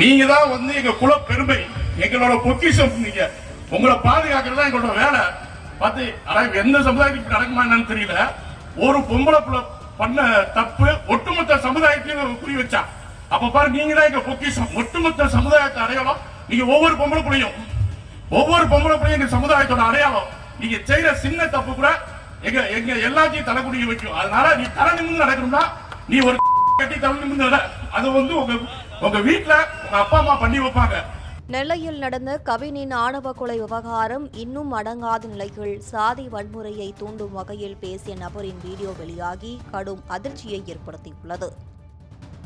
நீங்க தான் வந்து எங்க குல பெருமை எங்களோட பொக்கிஷம் நீங்க. உங்களை பாதுகாக்கிறது எங்களோட வேலை. பார்த்து ஆனா எந்த சமுதாயத்துக்கு நடக்குமா என்னன்னு தெரியல. ஒரு பொம்பளை புள்ள பண்ண தப்பு ஒட்டுமொத்த சமுதாயத்தையும் புரிய வச்சா. அப்ப பாரு நீங்க தான் எங்க பொக்கிஷம். ஒட்டுமொத்த சமுதாயத்தை அடையாளம் நீங்க ஒவ்வொரு பொம்பளை புள்ளையும். ஒவ்வொரு பொம்பளை புள்ளையும் எங்க சமுதாயத்தோட அடையாளம். நீங்க செய்யற சின்ன தப்பு கூட எங்க எங்க எல்லாத்தையும் தலைக்குடிய வைக்கும். அதனால நீ தலை நிமிர்ந்து நடக்கணும்னா நீ ஒரு கட்டி தலை நிமிர்ந்து அது வந்து உங்க உங்க வீட்டுல அப்பா அம்மா பண்ணி வைப்பாங்க. நெல்லையில் நடந்த கவினின் ஆணவ கொலை விவகாரம் இன்னும் அடங்காத நிலையில் சாதி வன்முறையை தூண்டும் வகையில் பேசிய நபரின் வீடியோ வெளியாகி கடும் அதிர்ச்சியை ஏற்படுத்தியுள்ளது.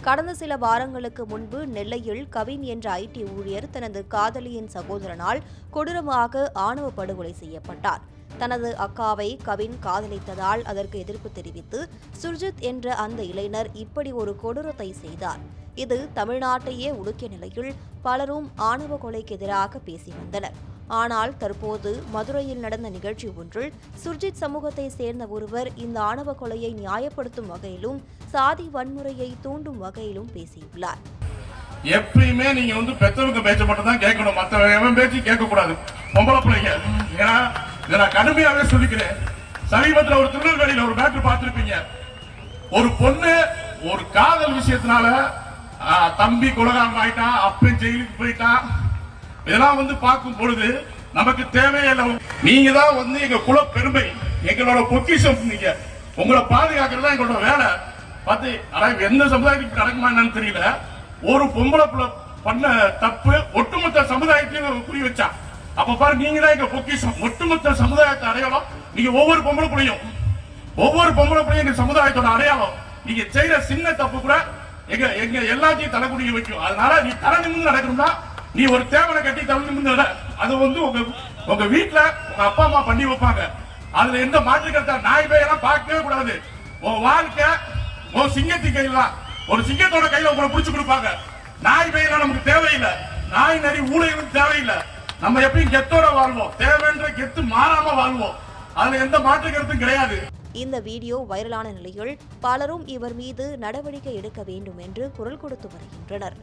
கடந்த சில வாரங்களுக்கு முன்பு நெல்லையில் கவின் என்ற ஐடி ஊழியர் தனது காதலியின் சகோதரனால் கொடூரமாக ஆணவ படுகொலை செய்யப்பட்டார். தனது அக்காவை கவின் காதலித்ததால் அதற்கு எதிர்ப்பு தெரிவித்து சுர்ஜித் என்ற அந்த இளைஞர் இப்படி ஒரு கொடூரத்தை செய்தார். இது தமிழ்நாட்டையே உலுக்கிய நிலையில் பலரும் ஆணவ கொலைக்கு எதிராக பேசி வந்தனர். ஆனால் தற்போது மதுரையில் நடந்த நிகழ்ச்சி ஒன்றில் சுர்ஜித் சமூகத்தை சேர்ந்த ஒருவர் இந்த ஆணவ கொலையை நியாயப்படுத்தும் வகையிலும் சாதி வன்முறையை தூண்டும் வகையிலும் பேசியுள்ளார். எப்பயுமே நீங்க வந்து பெத்தவங்க பேச்ச மட்டும் தான் கேட்கணும். மத்த பேச்சு கேட்க கூடாது பொம்பளை பிள்ளைங்க. ஏன்னா இதை நான் கடுமையாவே சொல்லிக்கிறேன். சமீபத்தில் ஒரு திருநெல்வேலியில ஒரு மேட்ரு பார்த்திருப்பீங்க. ஒரு பொண்ணு ஒரு காதல் விஷயத்தினால தம்பி குலகாரம் ஆயிட்டான் அப்பன் ஜெயிலுக்கு போயிட்டான் இதெல்லாம் வந்து பார்க்கும் பொழுது நமக்கு தேவையில்லை நீங்க தான் வந்து எங்க குல பெருமை எங்களோட பொக்கிஷம் நீங்க. உங்களை பாதுகாக்கிறது தான் எங்களோட வேலை. பார்த்து ஆனா எந்த சமுதாயத்துக்கு நடக்குமா என்னன்னு தெரியல. ஒரு பொம்பளை புள்ள பண்ண தப்பு ஒட்டுமொத்த சமுதாயத்தையும் புரிய வச்சா. அப்ப பாரு நீங்க தான் எங்க பொக்கிஷம். ஒட்டுமொத்த சமுதாயத்தை அடையாளம் நீங்க ஒவ்வொரு பொம்பளை புள்ளையும் ஒவ்வொரு பொம்பளை புள்ளியும் எங்க சமுதாயத்தோட அடையாளம். நீங்க செய்யற சின்ன தப்பு கூட எங்க எங்க எல்லாத்தையும் தலைக்குடிக்க வைக்கும். அதனால நீ தலை நிமிந்து நடக்கணும்னா நீ ஒரு தேவனை கட்டி தலை நிமிந்து அது வந்து உங்க உங்க வீட்டுல உங்க அப்பா அம்மா பண்ணி வைப்பாங்க. அதுல எந்த மாற்று கருத்தா? நாய் பேயெல்லாம் பார்க்கவே கூடாது. உன் வாழ்க்கை உன் சிங்கத்தி கையில ஒரு சிங்கத்தோட கையில உங்களை புடிச்சு கொடுப்பாங்க. நாய் பேயெல்லாம் நமக்கு தேவையில்லை. நாய் நரி ஊழையும் தேவையில்லை. நம்ம எப்பயும் கெத்தோட வாழ்வோம். தேவைன்ற கெத்து மாறாம வாழ்வோம். அதுல எந்த மாற்று கருத்தும் கிடையாது. இந்த வீடியோ வைரலான நிலையில் பலரும் இவர் மீது நடவடிக்கை எடுக்க வேண்டும் என்று குரல் கொடுத்து வருகின்றனர்.